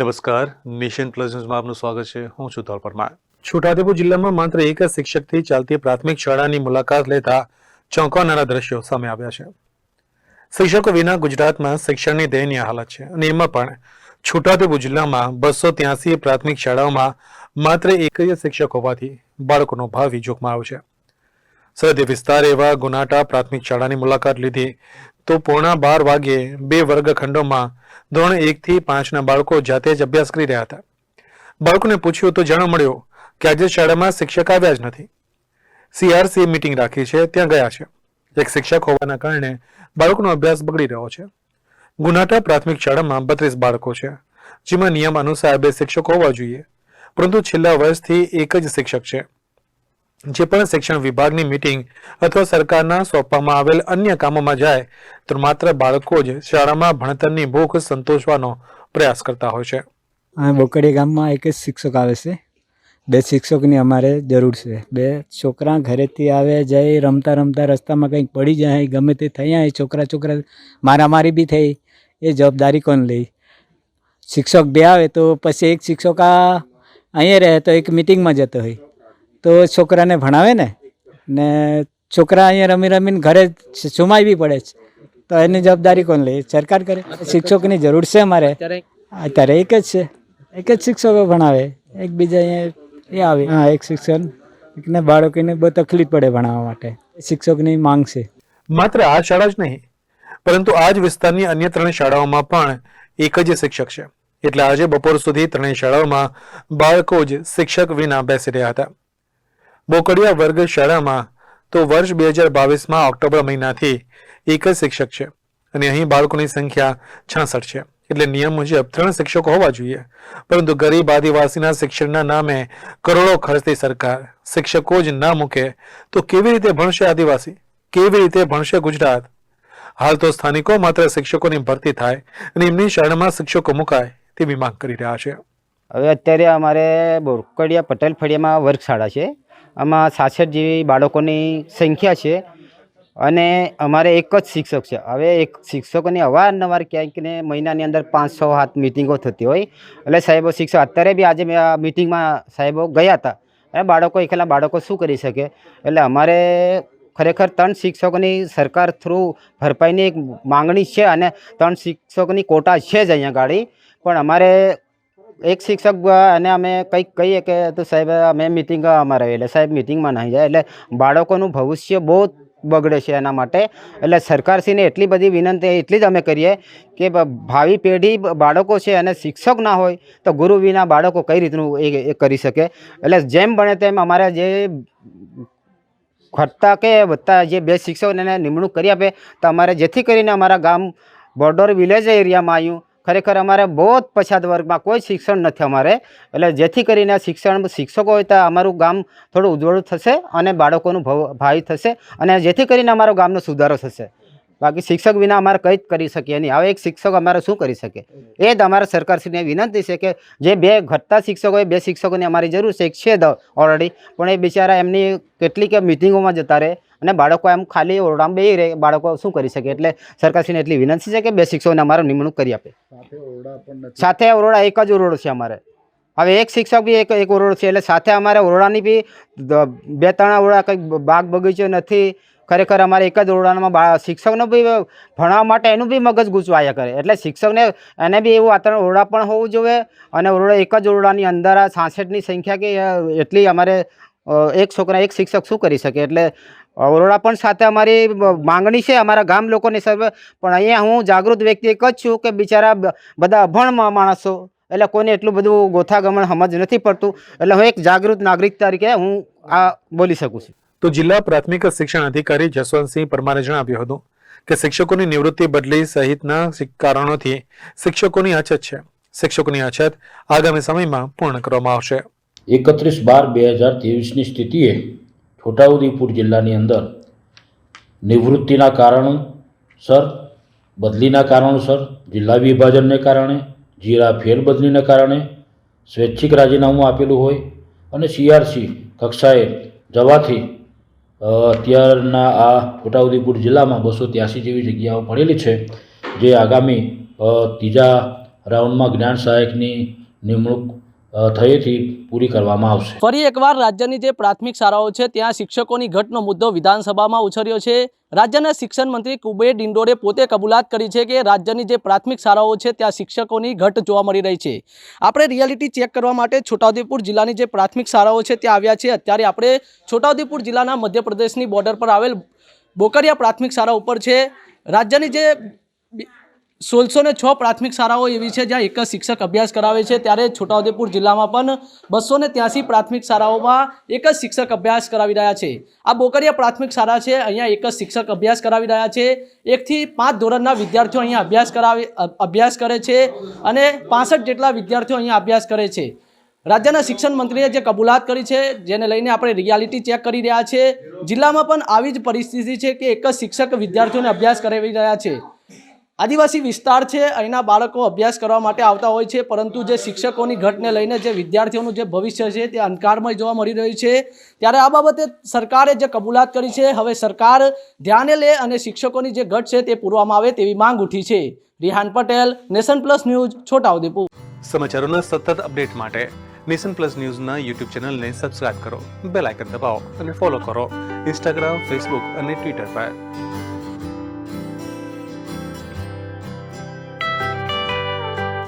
નમસ્કાર. Nation plus ન્યૂઝમાં આપનું સ્વાગત છે. હું છું ધોલ પરમાર. છોટાઉદેપુર જિલ્લામાં માત્ર એક જ શિક્ષકથી ચાલતી પ્રાથમિક શાળાની મુલાકાત લેતા ચોંકાવનારા દ્રશ્યો સામે આવ્યા છે. શિક્ષકો વિના ગુજરાતમાં શિક્ષણની દયનીય હાલત છે અને એમાં પણ છોટાઉદેપુર જિલ્લામાં બસો ત્યાસી પ્રાથમિક શાળાઓમાં માત્ર એક જ શિક્ષક હોવાથી બાળકોનો ભાવિ જોખમાં આવ્યો છે. સરહદી વિસ્તાર એવા ગુનાટા પ્રાથમિક શાળાની મુલાકાત લીધી તો પોણા બાર વાગ્યે બે વર્ગખંડોમાં ધોરણ એકથી પાંચના બાળકો જાતે જ અભ્યાસ કરી રહ્યા હતા. બાળકોને પૂછ્યું તો જાણવા મળ્યું કે આજે શાળામાં શિક્ષક આવ્યા જ નથી. સીઆરસી મીટિંગ રાખી છે, ત્યાં ગયા છે. એક શિક્ષક હોવાના કારણે બાળકોનો અભ્યાસ બગડી રહ્યો છે. ગુનાટા પ્રાથમિક શાળામાં બત્રીસ બાળકો છે, જેમાં નિયમ અનુસાર બે શિક્ષકો હોવા જોઈએ. પરંતુ છેલ્લા વર્ષથી એક જ શિક્ષક છે. જે પણ શિક્ષણ વિભાગની મીટિંગ અથવા સરકારના સોંપવામાં આવેલ અન્ય કામોમાં જાય, તો માત્ર બાળકો જ શાળામાં ભણતરની ભૂખ સંતોષવાનો પ્રયાસ કરતા હોય છે. બોકડી ગામમાં એક જ શિક્ષક આવે છે. બે શિક્ષકની અમારે જરૂર છે. બે છોકરા ઘરેથી આવે, જાય, રમતા રમતા રસ્તામાં કંઈક પડી જાય, ગમે તે થઈ જાય છોકરા છોકરા મારામારી બી થઈ, એ જવાબદારી કોણ લે? શિક્ષક બે આવે તો પછી એક શિક્ષક આ અહીંયા રહે તો એક મિટિંગમાં જતો હોય. તો છોકરાને ભણાવે ને? ને છોકરા અહીંયા રમી રમીને ઘરે સુમાઈ બી પડે છે. તો એની જવાબદારી કોણ લે? સરકાર કરે? શિક્ષકની જરૂર છે અમારે? અત્યારે એક જ છે. એક જ શિક્ષકો ભણાવે. એકબીજા અહીંયા એ આવે. હા એક શિક્ષક ને બાળકોને બહુ તકલીફ પડે ભણાવવા માટે. શિક્ષકની માંગ છે. માત્ર આ શાળા જ નહીં પરંતુ આ જ વિસ્તારની અન્ય ત્રણ શાળાઓમાં પણ એક જ શિક્ષક છે. એટલે આજે બપોર સુધી ત્રણેય શાળાઓમાં બાળકો જ શિક્ષક વિના બેસી રહ્યા હતા. બોકડિયા વર્ગ શાળામાં તો વર્ષ બે હજાર બાવીસમાં ઓક્ટોબર મહિનાથી એક જ શિક્ષક છે. અને અહીં બાળકોની સંખ્યા છાસઠ છે. એટલે નિયમ મુજબ ત્રણ શિક્ષકો હોવા જોઈએ. પરંતુ ગરીબ આદિવાસીના શિક્ષણના નામે કરોડો ખર્ચતી સરકાર શિક્ષકો જ ના મૂકે તો કેવી રીતે ભણશે આદિવાસી? કેવી રીતે ભણશે ગુજરાત? હાલ તો સ્થાનિકો માત્ર શિક્ષકોની ભરતી થાય અને એમની શાળામાં શિક્ષકો મુકાય તેવી માંગ કરી રહ્યા છે. હવે અત્યારે અમારે બોરકડિયા પટેલ ફળિયામાં વર્ગશાળા છે. આમાં સાસઠ જેવી બાળકોની સંખ્યા છે અને અમારે એક જ શિક્ષક છે. હવે એક શિક્ષકોની અવારનવાર ક્યાંક ને મહિનાની અંદર પાંચ છ હાથ મિટિંગો થતી હોય. એટલે સાહેબો શિક્ષક, અત્યારે બી આજે આ મિટિંગમાં સાહેબો ગયા હતા. અને બાળકો, એકલા બાળકો શું કરી શકે? એટલે અમારે ખરેખર ત્રણ શિક્ષકોની સરકાર થ્રુ ભરપાઈની એક માંગણી છે અને ત્રણ શિક્ષકોની કોટા છે જ અહીંયા ગાડી. પણ અમારે એક શિક્ષક અને અમે કંઈક કહીએ કે તો સાહેબ, અમે મિટિંગ અમારે એટલે સાહેબ મિટિંગમાં નહીં જાય. એટલે બાળકોનું ભવિષ્ય બહુ બગડે છે એના માટે. એટલે સરકારશ્રીને એટલી બધી વિનંતી એટલી જ અમે કરીએ કે ભાવિ પેઢી બાળકો છે અને શિક્ષક ના હોય તો ગુરુ વિના બાળકો કઈ રીતનું એ કરી શકે? એટલે જેમ બને તેમ અમારે જે ઘટતા કે વધતા જે બે શિક્ષકોને નિમણૂક કરી આપે તો અમારે જેથી કરીને અમારા ગામ બોર્ડર વિલેજ એરિયામાં આવ્યું ખરેખર અમારે બહુ જ પછાત વર્ગમાં કોઈ શિક્ષણ નથી અમારે. એટલે જેથી કરીને શિક્ષણ શિક્ષકો હોય તો અમારું ગામ થોડું ઉજ્જવળ થશે અને બાળકોનું ભવ થશે અને જેથી કરીને અમારો ગામનો સુધારો થશે. બાકી શિક્ષક વિના અમારે કંઈ જ કરી શકીએ નહીં. હવે એક શિક્ષક અમારે શું કરી શકે? એ જ અમારા સરકારશ્રીને વિનંતી છે કે જે બે ઘટતા શિક્ષકો હોય, બે શિક્ષકોની અમારી જરૂર છે. એક છે ઓલરેડી પણ એ બિચારા એમની કેટલીક મિટિંગોમાં જતા રહે. અને બાળકો એમ ખાલી ઓરડામાં બે રહે બાળકો શું કરી શકે? એટલે સરકારશ્રીને એટલી વિનંતી છે કે બે શિક્ષકોને અમારો નિમણૂક કરી આપે. સાથે ઓરડા એક જ ઓરડો છે અમારે. હવે એક શિક્ષક બી એક એક ઓરડો છે એટલે સાથે અમારે ઓરડાની બી બે ત્રણ ઓરડા કંઈક બાગ બગીચો નથી. ખરેખર અમારે એક જ ઓરડામાં શિક્ષકનો બી ભણવા માટે એનું બી મગજ ગૂંચવાયા કરે. એટલે શિક્ષકને એને બી એવું વાતાવરણ ઓરડા પણ હોવું જોઈએ અને ઓરડો એક જ ઓરડાની અંદર આ સાસઠની સંખ્યા કે એટલી અમારે એક છોકરા એક શિક્ષક શું કરી શકે? એટલે ઓરડા પણ સાથે અમારી માંગણી છે અમારા ગામ લોકોની સર્વે પણ અહીંયા હું જાગૃત વ્યક્તિ એક જ છું કે બિચારા બધા અભણ માણસો એટલે કોઈને એટલું બધું ગોથાગમણ સમજ નથી પડતું. એટલે હું એક જાગૃત નાગરિક તરીકે હું આ બોલી શકું છું. તો જિલ્લા પ્રાથમિક શિક્ષણ અધિકારી જસવંતસિંહ પરમારે જણાવ્યું હતું કે શિક્ષકોની નિવૃત્તિ બદલી સહિતના કારણોથી શિક્ષકોની અછત છે. શિક્ષકોની અછત આગામી સમયમાં પૂર્ણ કરવામાં આવશે. એકત્રીસ બાર બે હજારની સ્થિતિએ છોટાઉદેપુર જિલ્લાની અંદર નિવૃત્તિના કારણોસર બદલીના કારણોસર જિલ્લા વિભાજનને કારણે જીરા ફેરબદલીને કારણે સ્વૈચ્છિક રાજીનામું આપેલું હોય અને સીઆરસી કક્ષાએ જવાથી અત્યારના આ છોટાઉદેપુર જિલ્લામાં બસો ત્યાસી જેવી જગ્યાઓ પડેલી છે, જે આગામી ત્રીજા રાઉન્ડમાં જ્ઞાન સહાયકની નિમણૂક થયેથી પૂરી કરવામાં આવશે. ફરી એકવાર રાજ્યની જે પ્રાથમિક શાળાઓ છે, ત્યાં શિક્ષકોની ઘટનો મુદ્દો વિધાનસભામાં ઉછર્યો છે. રાજ્યના શિક્ષણ મંત્રી કુબેર ડિંડોરે પોતે કબૂલાત કરી છે કે રાજ્યની જે પ્રાથમિક શાળાઓ છે, ત્યાં શિક્ષકોની ઘટ જોવા મળી રહી છે. આપણે રિયાલિટી ચેક કરવા માટે છોટાઉદેપુર જિલ્લાની જે પ્રાથમિક શાળાઓ છે, ત્યાં આવ્યા છે અત્યારે આપણે છોટાઉદેપુર જિલ્લાના મધ્યપ્રદેશની બોર્ડર પર આવેલ બોકરિયા પ્રાથમિક શાળા ઉપર છે. રાજ્યની જે સોળસો ને છ પ્રાથમિક શાળાઓ એવી છે જ્યાં એક જ શિક્ષક અભ્યાસ કરાવે છે. ત્યારે છોટાઉદેપુર જિલ્લામાં પણ બસો ને ત્યાંસી પ્રાથમિક શાળાઓમાં એક જ શિક્ષક અભ્યાસ કરાવી રહ્યા છે. આ બોકરિયા પ્રાથમિક શાળા છે. અહીંયા એક જ શિક્ષક અભ્યાસ કરાવી રહ્યા છે. એકથી પાંચ ધોરણના વિદ્યાર્થીઓ અહીંયા અભ્યાસ કરાવી અભ્યાસ કરે છે અને પાસઠ જેટલા વિદ્યાર્થીઓ અહીંયા અભ્યાસ કરે છે. રાજ્યના શિક્ષણ મંત્રીએ જે કબૂલાત કરી છે, જેને લઈને આપણે રિયાલિટી ચેક કરી રહ્યા છે. જિલ્લામાં પણ આવી જ પરિસ્થિતિ છે કે એક જ શિક્ષક વિદ્યાર્થીઓને અભ્યાસ કરાવી રહ્યા છે. આદિવાસી વિસ્તાર છે, અહીંના બાળકો અભ્યાસ કરવા માટે આવતા હોય છે, પરંતુ જે શિક્ષકોની ઘટને લઈને જે વિદ્યાર્થીઓનું જે ભવિષ્ય છે તે અંધકારમય જોવા મળી રહ્યું છે. ત્યારે આ બાબતે સરકારે જે કબૂલાત કરી છે, હવે સરકાર ધ્યાને લે અને શિક્ષકોની જે ઘટ છે તે પૂરવામાં આવે તેવી માંગ ઉઠી છે. Rihan Patel, nation plus news, Chhota Udepur. સમાચારોના સતત અપડેટ માટે નેશન પ્લસ ન્યૂઝના યુટ્યુબ ચેનલને સબસ્ક્રાઇબ કરો, બેલ આઇકન દબાવો અને ફોલો કરો. ઇન્સ્ટાગ્રામ, ફેસબુક અને ટ્વિટર પર.